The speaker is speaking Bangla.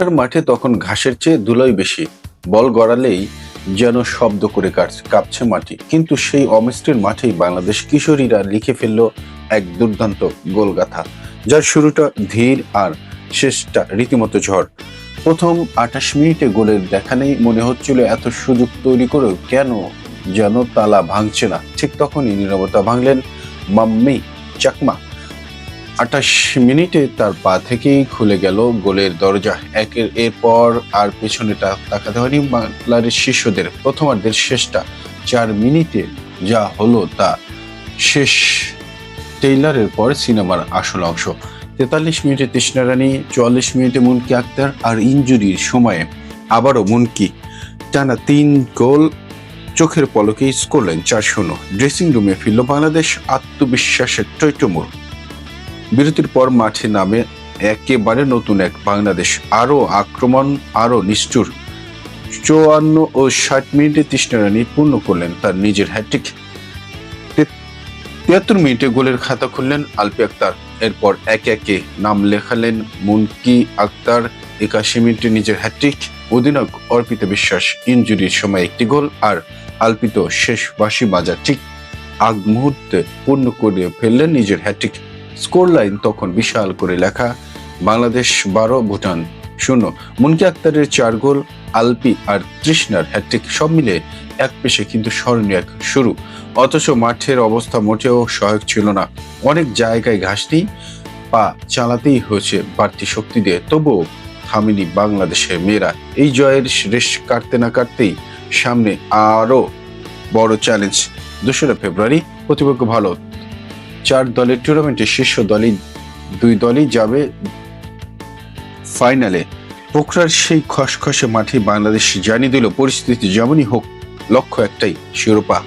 মাঠে তখন ঘাসের চেয়ে ধুলোই বেশি। বল গড়ালেই যেন শব্দ করে কাঁপছে মাটি। কিন্তু সেই অমিস্টের মাঠেই বাংলাদেশ কিশোরীরা লিখে ফেলল এক দুর্দান্ত গোলগাথা, যার শুরুটা ধীর আর শেষটা রীতিমতো ঝড়। প্রথম আঠাশ মিনিটে গোলের দেখা নেই মনে হচ্ছিল এত সুযোগ তৈরি করেও কেন যেন তালা ভাঙছে না। ঠিক তখনই নীরবতা ভাঙলেন মাম্মি চাকমা। আঠাশ মিনিটে তার পা থেকেই খুলে গেল গোলের দরজা। একের এরপর আর পেছনে তা- তাকাতে হয়নি বাংলাদেশ শিষ্যদের প্রথমার্ধের শেষটা চার মিনিটে যা হলো তা শেষ। টেইলারের পর সিনেমার আসল অংশ। তেতাল্লিশ মিনিটে তৃষ্ণা রানী, চুয়াল্লিশ মিনিটে মুনকি আক্তার আর ইঞ্জুরির সময়ে আবারও মুনকি। টানা তিন গোল, চোখের পলকেই স্কোরলেন চার শূন্য। ড্রেসিং রুমে ফিরল বাংলাদেশ আত্মবিশ্বাসের টৈটমূল বিরতির পর মাঠে নামে একেবারে নতুন এক বাংলাদেশ। আরও আক্রমণ, আরও নিষ্ঠুর। চুয়ান্ন ও ষাট মিনিটে তৃষ্ণা রানী পূর্ণ করলেন তার নিজের হ্যাট্রিক তিয়াত্তর মিনিটে গোলের খাতা খুললেন আলপি আক্তার। এরপর একে একে নাম লেখালেন মুনকি আক্তার। একাশি মিনিটে নিজের হ্যাট্রিক অধিনায়ক অর্পিত বিশ্বাস ইঞ্জুরির সময় একটি গোল আর আলপিত শেষ বাসি বাজার ঠিক আগ মুহূর্তে পূর্ণ করে ফেললেন নিজের হ্যাট্রিক স্কোর লাইন তখন বিশাল করে লেখা, বাংলাদেশ বারো, ভুটান শূন্য। মুনকি আক্তারের চার গোল, আলপি আর তৃষ্ণার হ্যাট্রিক সব মিলে এক পেশে কিন্তু স্মরণীয় এক শুরু। অথচ মাঠের অবস্থা মোটেও সহায়ক ছিল না। অনেক জায়গায় ঘাস নেই পা চালাতেই হয়েছে বাড়তি শক্তি দিয়ে। তবুও থামেনি বাংলাদেশের মেয়েরা। এই জয়ের রেশ কাটতে না কাটতেই সামনে আরও বড় চ্যালেঞ্জ দোসরা ফেব্রুয়ারি, প্রতিপক্ষ ভালো। চার দলের টুর্নামেন্টে শীর্ষ দলই, দুই দলই যাবে ফাইনালে পোখরার সেই খসখসে মাঠে বাংলাদেশ জানিয়ে দিল, পরিস্থিতি যেমনই হোক, লক্ষ্য একটাই, শিরোপা।